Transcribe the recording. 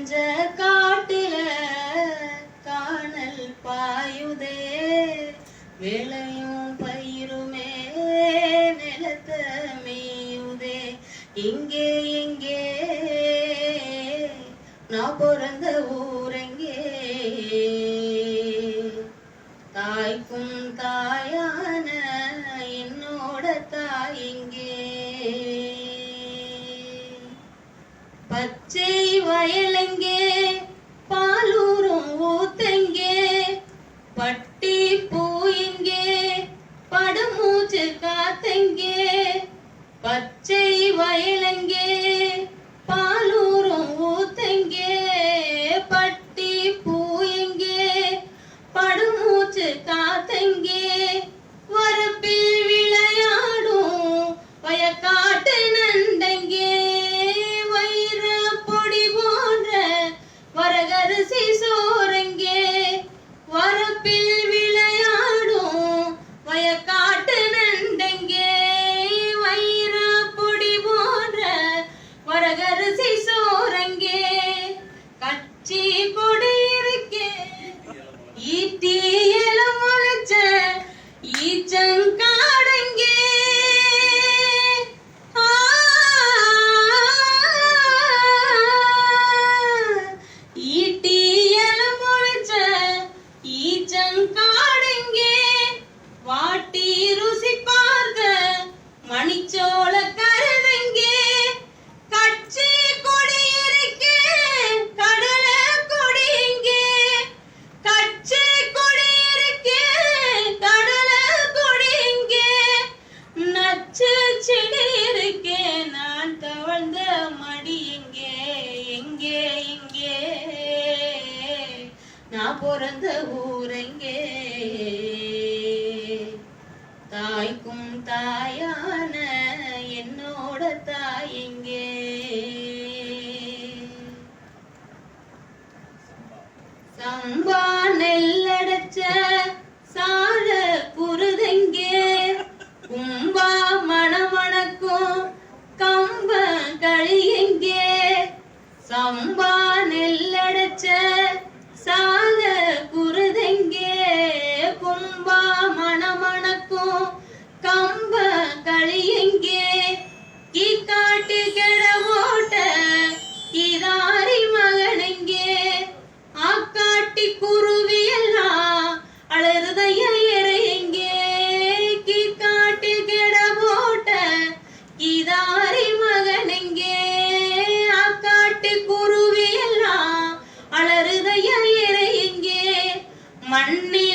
நிறைஞ்ச காட்டுல காணல் பாயுதே. விளையும் பயிருமே நிலத்த மேயுதே. இங்கே இங்கே நான் பிறந்த ஊரெங்கே. தாய்க்கும் தாயான என்னோட தாய் தாயெங்கே பச்சை வயலெங்கே? பாலூரும் ஊத்தெங்கே? பட்டி பூங்கே படுமூச்சு காத்தெங்கே? பச்சை வயலெங்கே காடெங்கே. வாட்டி ருசி பார்த்த மணிச்சோள கருவெங்கே கட்சி கொடி இருக்கே கடல கொடி இங்கே. கட்சி கொடி இருக்கே கடல கொடி நச்சு செடி இருக்கே நான் தவழ்ந்த மடி எங்கே எங்கே எங்கே நான் பிறந்த ஊரெங்கே சம்பா நெல்லடைச்ச சார குருதெங்கே கும்பா மணமணக்கும் கம்ப களி சம்பா குருவி